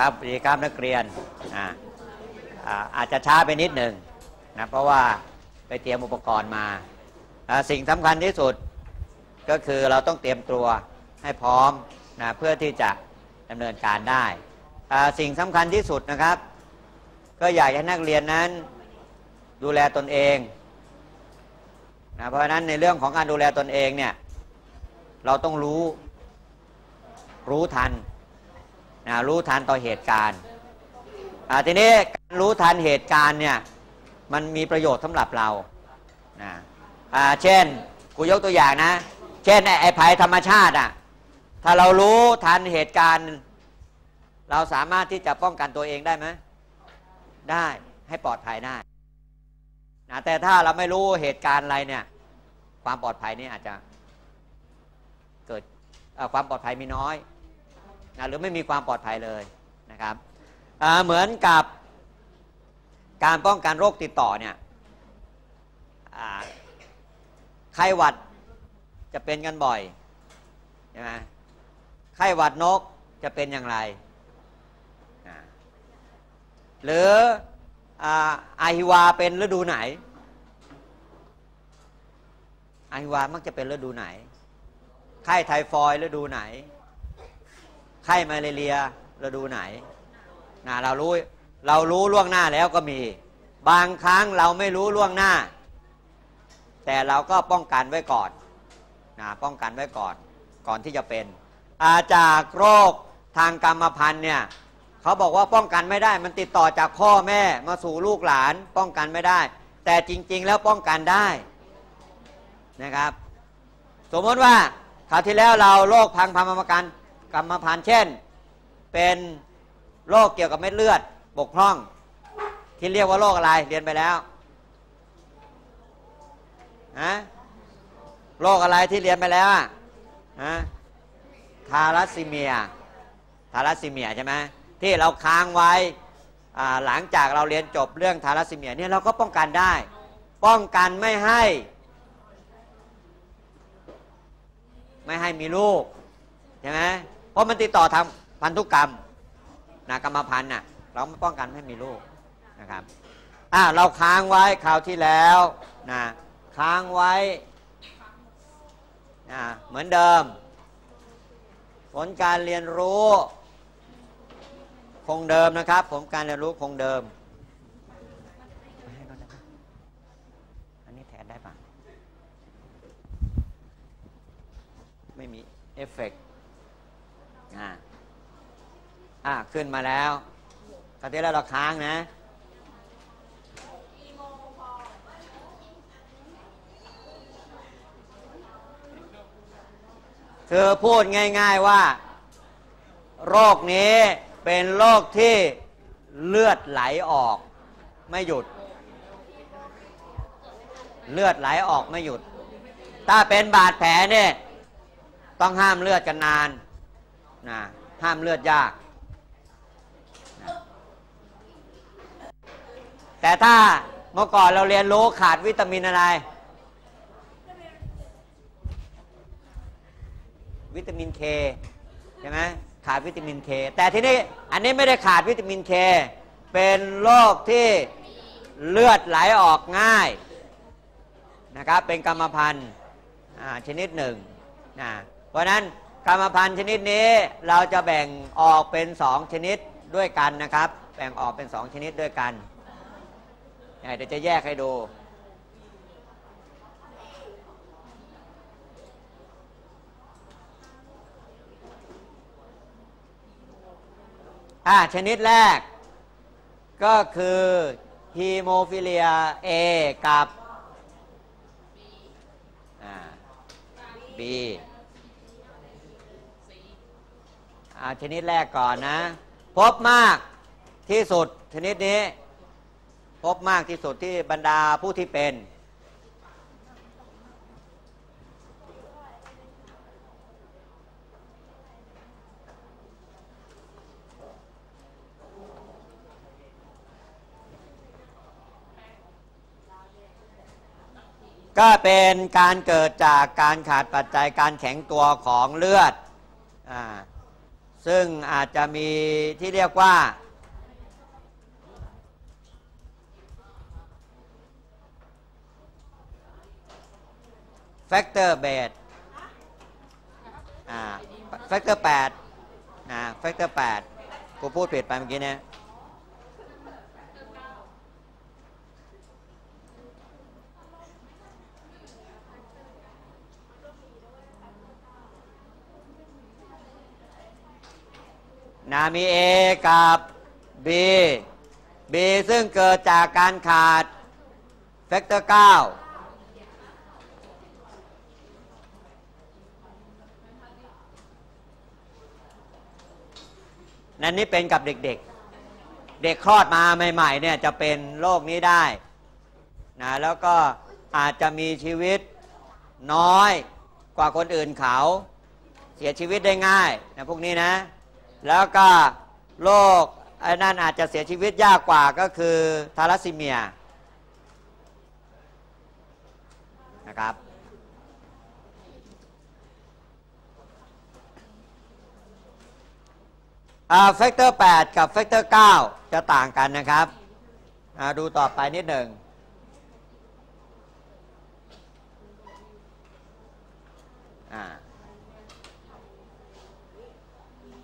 ครับดีครับนักเรียนอ่าอาจจะช้าไปนิดหนึ่งนะเพราะว่าไปเตรียมอุปกรณ์มาสิ่งสำคัญที่สุดก็คือเราต้องเตรียมตัวให้พร้อมนะเพื่อที่จะดำเนินการได้สิ่งสำคัญที่สุดนะครับ ก็อยากให้นักเรียนนั้นดูแลตนเองนะเพราะฉะนั้นในเรื่องของการดูแลตนเองเนี่ยเราต้องรู้รู้ทัน นะรู้ทันต่อเหตุการณ์ทีนี้การรู้ทันเหตุการณ์เนี่ยมันมีประโยชน์สำหรับเรานะเช่นกูยกตัวอย่างนะ เช่นไอ้ไอภัยธรรมชาติอะถ้าเรารู้ทันเหตุการณ์ เราสามารถที่จะป้องกันตัวเองได้ไหมได้ให้ปลอดภัยได้นะแต่ถ้าเราไม่รู้เหตุการณ์อะไรเนี่ยความปลอดภัยนี่อาจจะเกิดความปลอดภัยมีน้อย นะหรือไม่มีความปลอดภัยเลยนะครับเเหมือนกับการป้องกันโรคติดต่อเนี่ยไข้หวัดจะเป็นกันบ่อยใช่ไหมไข้หวัดนกจะเป็นอย่างไร หรืออาอฮิวาเป็นฤดูไหนอาฮิวามักจะเป็นฤดูไหน ไข้ไทฟอยฤดูไหน ข้มาเลเรียฤดูไหนนะเรารู้เรารู้ล่วงหน้าแล้วก็มี บางครั้งเราไม่รู้ล่วงหน้า แต่เราก็ป้องกันไว้ก่อนนะป้องกันไว้ก่อนก่อนที่จะเป็น อาจากโรคทางกรรมพันธุ์เนี่ยเขาบอกว่าป้องกันไม่ได้ มันติดต่อจากพ่อแม่มาสู่ลูกหลานป้องกันไม่ได้ แต่จริง ๆ แล้วป้องกันได้นะครับ สมมติว่าคราวที่แล้วเราโรคพังพันธุกรรม กรรมพันธุ์เช่น เป็นโรคเกี่ยวกับเม็ดเลือดบกพร่อง ที่เรียกว่าโรคอะไรเรียนไปแล้วฮะโรคอะไรที่เรียนไปแล้วฮะทารัสซีเมียทารัสซีเมียใช่ไหมที่เราค้างไว้หลังจากเราเรียนจบเรื่องทารัสซีเมียเนี่ยเราก็ป้องกันได้ ป้องกันไม่ให้ ไม่ให้มีลูกใช่ไหม ราะมันติดต่อทางพันธุกรรมนะกรรมพันธุ์น่ะเราไม่ป้องกันไม่ให้มีลูกนะครับอ่าเราค้างไว้คราวที่แล้วนะค้างไว้นะเหมือนเดิม ผลการเรียนรู้ คงเดิมนะครับ ผลการเรียนรู้คงเดิมอันนี้แทนได้ปะไม่มีเอฟเฟกต์อ่าอ่า ขึ้นมาแล้วคราวที่แล้เราค้างนะคือพูดง่าย ๆว่า โรคนี้เป็นโรคที่เลือดไหลออกไม่หยุด เลือดไหลออกไม่หยุด ถ้าเป็นบาดแผลเนี่ยต้องห้ามเลือดกันนานนะห้ามเลือดยากนะ แต่ถ้าเมื่อก่อนเราเรียนรู้ขาดวิตามินอะไร วิตามินเคใช่ไหมขาดวิตามินเคแต่ทีนี้อันนี้ไม่ได้ขาดวิตามินเคเป็นโรคที่เลือดไหลออกง่ายนะครับเป็นกรรมพันธุ์ชนิดหนึ่งนะเพราะฉะนั้นกรรมพันธุ์ชนิดนี้เราจะแบ่งออกเป็นสองชนิดด้วยกันนะครับ แบ่งออกเป็นสองชนิดด้วยกัน เดี๋ยวจะแยกให้ดู อ่าชนิดแรก ก็คือฮีโมฟิเลีย A กับอ่า B อ่าชนิดแรกก่อนนะ พบมากที่สุดชนิดนี้ พบมากที่สุดที่บรรดาผู้ที่เป็น ก็เป็นการเกิดจากการขาดปัจจัยการแข็งตัวของเลือดอซึ่งอาจจะมีที่เรียกว่า แฟกเตอร์เบสแฟกเตอร์แปดแฟกเตอร์แปดกูพูดผิดไปเมื่อกี้เนี่ยนามี A กับ B B ซึ่งเกิดจากการขาดแฟกเตอร์9 นั่นนี่เป็นกับเด็กๆเด็กคลอดมาใหม่ๆเนี่ยจะเป็นโรคนี้ได้นะแล้วก็อาจจะมีชีวิตน้อยกว่าคนอื่นเขาเสียชีวิตได้ง่ายนะพวกนี้นะ แล้วก็โรคไอ้นั่นอาจจะเสียชีวิตยากกว่าก็คือทาลัสซีเมียนะครับ แฟกเตอร์8กับแฟกเตอร์9จะต่างกันนะครับดูต่อไปนิดหนึ่ง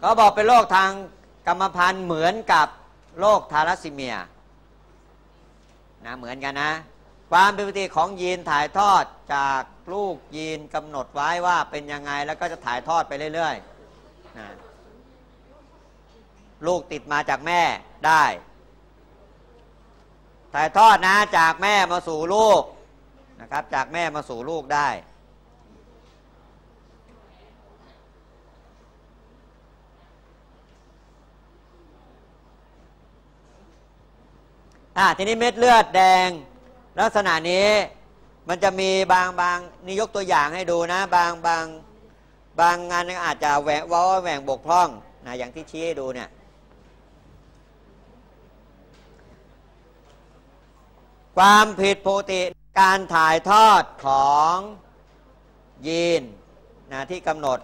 เขาบอกเป็นโรคทางกรรมพันธุ์เหมือนกับโรคทาลัสซีเมียนะเหมือนกันนะ ความเป็นปกติของยีนถ่ายทอดจากลูกยีนกำหนดไว้ว่าเป็นยังไงแล้วก็จะถ่ายทอดไปเรื่อยๆนะ ลูกติดมาจากแม่ได้ถ่ายทอดนะจากแม่มาสู่ลูกนะครับ จากแม่มาสู่ลูกได้ อ่าทีนี้เม็ดเลือดแดง ลักษณะนี้มันจะมีบางบางนี่ยกตัวอย่างให้ดูนะ บางบางบางงานอาจจะแหวกว่าแหว่งบกพร่องนะอย่างที่ชี้ให้ดูเนี่ย ความผิดปกติการถ่ายทอดของยีนนะที่กำหนด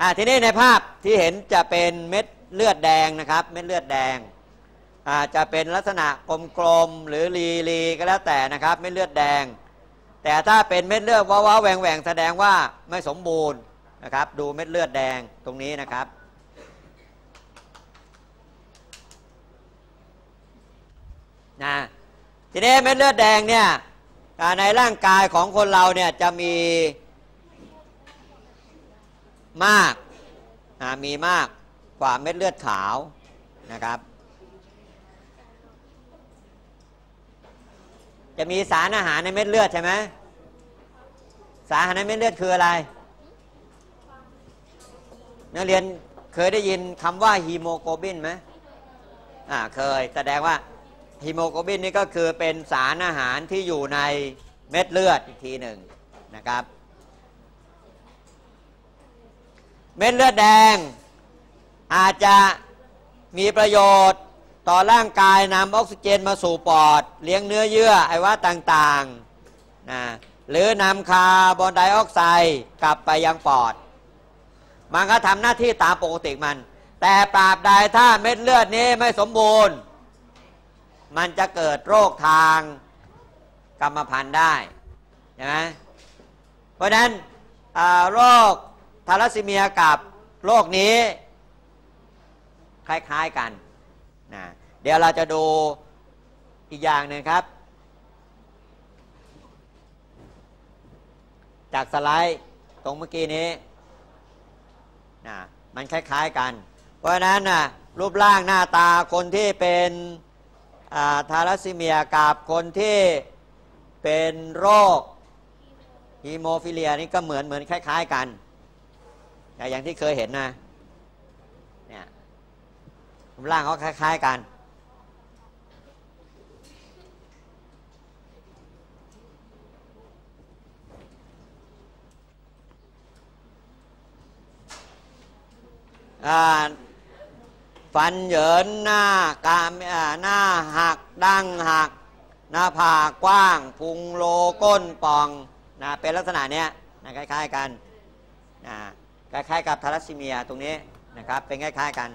อ่าทีนี้ในภาพที่เห็นจะเป็นเม็ดเลือดแดงนะครับ เม็ดเลือดแดงอาจจะเป็นลักษณะกลมๆหรือรีรีก็แล้วแต่นะครับ เม็ดเลือดแดง แต่ถ้าเป็นเม็ดเลือดว้าวแหวงแหวงแสดงว่าไม่สมบูรณ์นะครับ ดูเม็ดเลือดแดงตรงนี้นะครับ นะทีนี้เม็ดเลือดแดงเนี่ยในร่างกายของคนเราเนี่ยจะมีมากมีมากกว่าเม็ดเลือดขาวนะครับ จะมีสารอาหารในเม็ดเลือดใช่ไหมสารอาหารในเม็ดเลือดคืออะไรนักเรียนเคยได้ยินคำว่าฮีโมโกลบินไหมอ่าเคยแสดงว่า ฮีโมโกลบินนี่ก็คือเป็นสารอาหารที่อยู่ในเม็ดเลือดอีกทีหนึ่งนะครับ เม็ดเลือดแดง อาจจะมีประโยชน์ต่อร่างกายนำออกซิเจนมาสู่ปอด เลี้ยงเนื้อเยื่อไอวะต่างๆนะหรือนำคาร์บอนไดออกไซด์กลับไปยังปอด มันก็ทำหน้าที่ตามปกติมัน แต่ปราบใดถ้าเม็ดเลือดนี้ไม่สมบูรณ์ มันจะเกิดโรคทางกรรมพันธุ์ได้ใช่ไหมเพราะนั้นโรคทาลัสซีเมียกับโรคนี้คล้าย ๆกันนะเดี๋ยวเราจะดูอีกอย่างหนึ่งครับ จากสไลด์ตรงเมื่อกี้นี้นะมันคล้าย ๆกัน เพราะฉะนั้นนะรูปร่างหน้าตาคนที่เป็น ทารัสซีเมียกับคนที่เป็นโรคฮีโมฟิเลียนี่ก็เหมือนเหมือนคล้าย ๆกัน อย่างที่เคยเห็นนะรูปร่างเขาคล้าย ๆกันอ่า ฟันเหยินหน้ากามหน้าหักดั้งหัก หน้าผากกว้าง พุงโลก้นป่องนะเป็นลักษณะเนี้ยนะคล้าย ๆกันนะคล้ายๆกับทารัสซีเมียตรงนี้นะครับเป็นคล้าย ๆกัน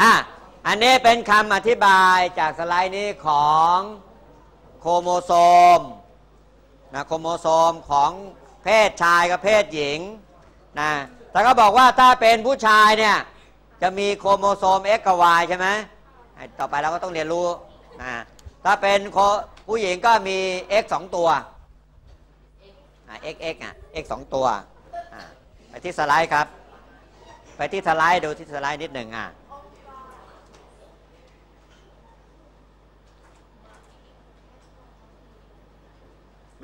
อะ อั นนี้เป็นคำอธิบายจากสไลด์นี้ของโครโมโซมนะโครโมโซมของเพศชายกับเพศหญิงนะแต่ก็บอกว่าถ้าเป็นผู้ชายเนี่ยจะมีโครโมโซม X กับ Y ใช่ไหมต่อไปเราก็ต้องเรียนรู้นะถ้าเป็นผู้หญิงก็มี X สองตัวอะ X X อะ X สองตัว ไปที่สไลด์ครับ ไปที่สไลด์ดูที่สไลด์นิดหนึ่งอะ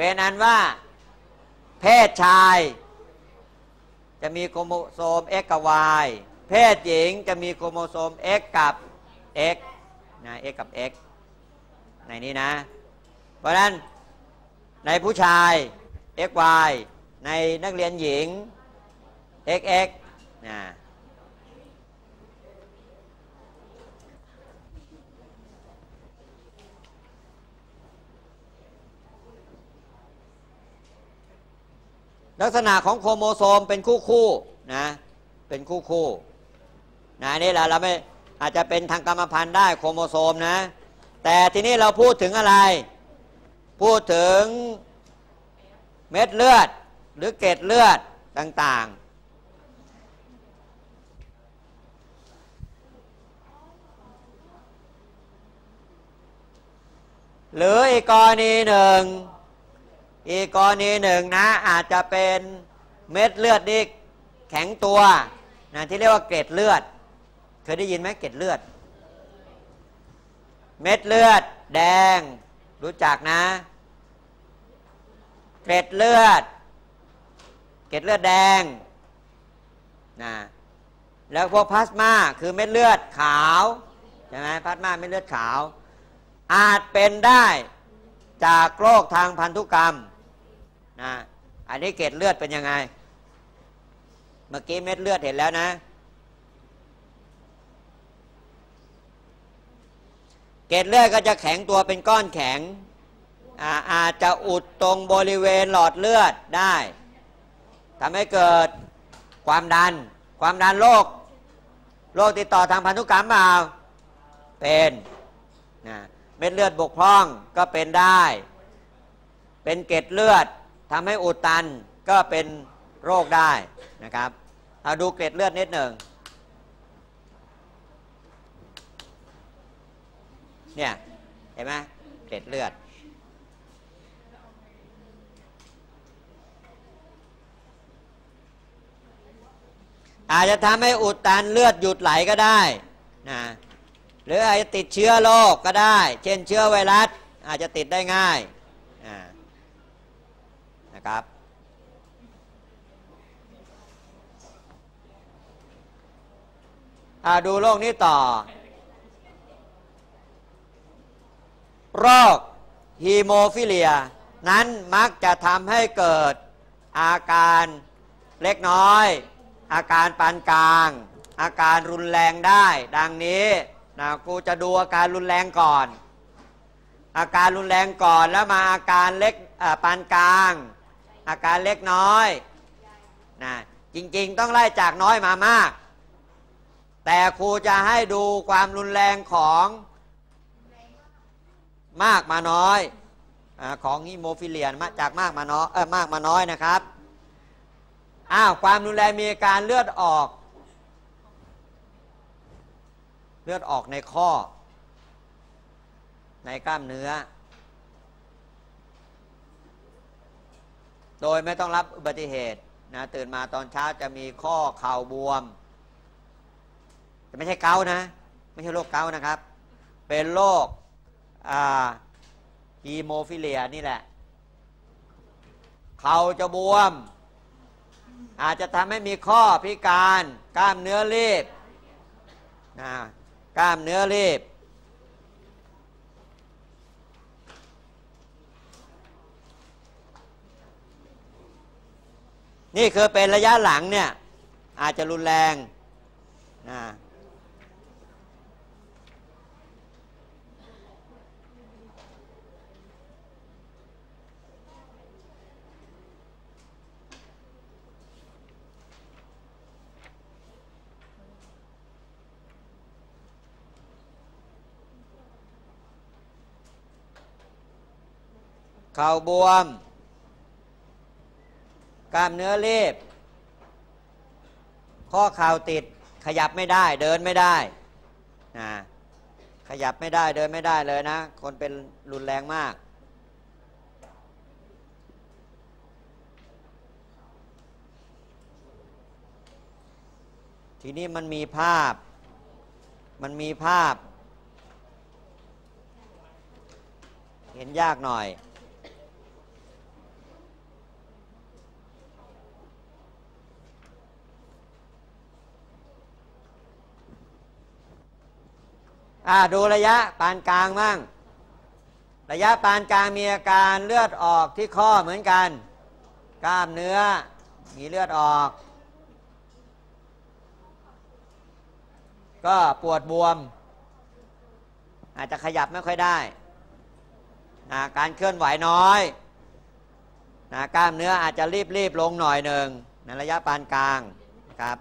เป็นอันว่า เพศชาย จะมีโครโมโซม X กับ Y เพศหญิงจะมีโครโมโซม X กับ X นะ X กับ X ในนี้นะ เพราะฉะนั้นในผู้ชาย XY ในนักเรียนหญิง XX นะ ลักษณะของโครโมโซมเป็นคู่คู่นะเป็นคู่คู่นะนี่แหละเราไม่อาจจะเป็นทางกรรมพันธุ์ได้โครโมโซมนะ แต่ทีนี้เราพูดถึงอะไร พูดถึงเม็ดเลือดหรือเกล็ดเลือดต่างๆ หรืออีกกรณีหนึ่ง อีกกรณีหนึ่งนะอาจจะเป็นเม็ดเลือดนี่แข็งตัวนะที่เรียกว่าเกล็ดเลือด เคยได้ยินไหมเกล็ดเลือด เม็ดเลือด แดง รู้จักนะ เกล็ดเลือด เกล็ดเลือดแดงนะแล้วพวกพลาสมาคือเม็ดเลือดขาวใช่ไหมพลาสมาเม็ดเลือดขาว อาจเป็นได้จากโรคทางพันธุกรรม นะอันนี้เกล็ดเลือดเป็นยังไง เมื่อกี้เม็ดเลือดเห็นแล้วนะ เกล็ดเลือดก็จะแข็งตัวเป็นก้อนแข็งอาอาจจะอุดตรงบริเวณหลอดเลือดได้ทำให้เกิดความดัน ความดันโรคโรคติดต่อทางพันธุกรรมเปล่าเป็นนะเม็ดเลือดบกพร่องก็เป็นได้ เป็นเกล็ดเลือด ทำให้อุดตันก็เป็นโรคได้นะครับเอาดูเกล็ดเลือดนิดหนึ่งเนี่ยเห็นไหมเกล็ดเลือด อาจจะทำให้อุดตันเลือดหยุดไหลก็ได้นะหรืออาจจะติดเชื้อโรคก็ได้ เช่นเชื้อไวรัสอาจจะติดได้ง่าย นะครับดูโรคนี้ต่อ โรคฮีโมฟิเลีย นั้นมักจะทำให้เกิดอาการเล็กน้อย อาการปานกลาง อาการรุนแรงได้ ดังนี้นะกูจะดูอาการรุนแรงก่อน อาการรุนแรงก่อนแล้วมาอาการเล็กปานกลาง อาการเล็กน้อยนะจริงๆ ต้องไล่จากน้อยมามาก แต่ครูจะให้ดูความรุนแรงของมากมาน้อยอของฮิโมฟิเลียนมาจากมากมาน้อยเออมากมาน้อยนะครับอ้าวความรุนแรงมีการเลือดออก เลือดออกในข้อ ในกล้ามเนื้อ โดยไม่ต้องรับอุบัติเหตุนะตื่นมาตอนเช้าจะมีข้อเข่าบวมจะไม่ใช่เกานะ ไม่ใช่โรคเกานะครับ เป็นโรคฮีโมฟิเลียนี่แหละเข่าจะบวม อาจจะทำให้มีข้อพิการ กล้ามเนื้อรีบกล้ามเนื้อรีบ นี่คือเป็นระยะหลังเนี่ยอาจจะรุนแรงนะเข่าบวม กล้ามเนื้อรีบ ข้อเข่าติดขยับไม่ได้ เดินไม่ได้นะขยับไม่ได้เดินไม่ได้เลยนะ คนเป็นรุนแรงมาก ทีนี้มันมีภาพ มันมีภาพ เห็นยากหน่อย อ่าดูระยะปานกลางมั่ง ระยะปานกลางมีอาการเลือดออกที่ข้อเหมือนกัน กล้ามเนื้อมีเลือดออก ก็ปวดบวม อาจจะขยับไม่ค่อยได้นะการเคลื่อนไหวน้อยนะกล้ามเนื้ออาจจะรีบรีบลงหน่อยหนึ่งในระยะปานกลางนะครับ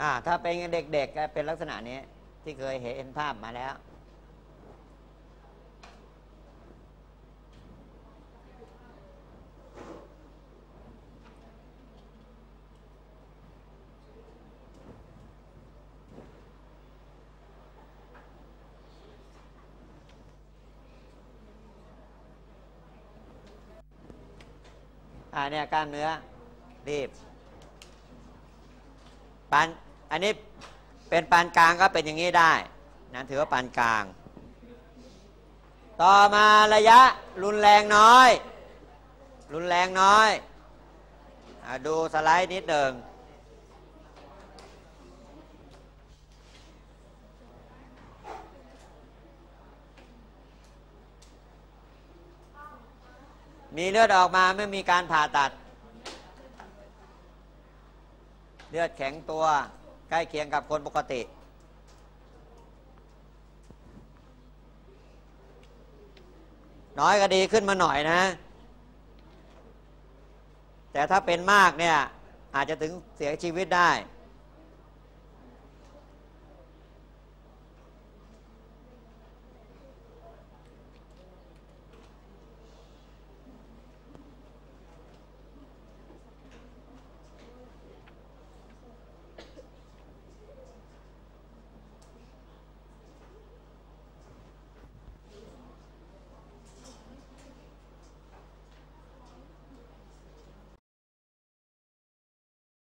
อ่า ถ้าเป็นเด็กๆก็เป็นลักษณะนี้ ที่เคยเห็นภาพมาแล้ว อ่าเนี่ยกล้ามเนื้อรีบปาน อันนี้เป็นปานกลางก็เป็นอย่างนี้ได้นะถือว่าปานกลาง ต่อมาระยะรุนแรงน้อย รุนแรงน้อยอดูสไลด์นิดหนึ่งมีเลือดออกมาไม่มีการผ่าตัด เลือดแข็งตัว ใกล้เคียงกับคนปกติ น้อยก็ดีขึ้นมาหน่อยนะ แต่ถ้าเป็นมากเนี่ย อาจจะถึงเสียชีวิตได้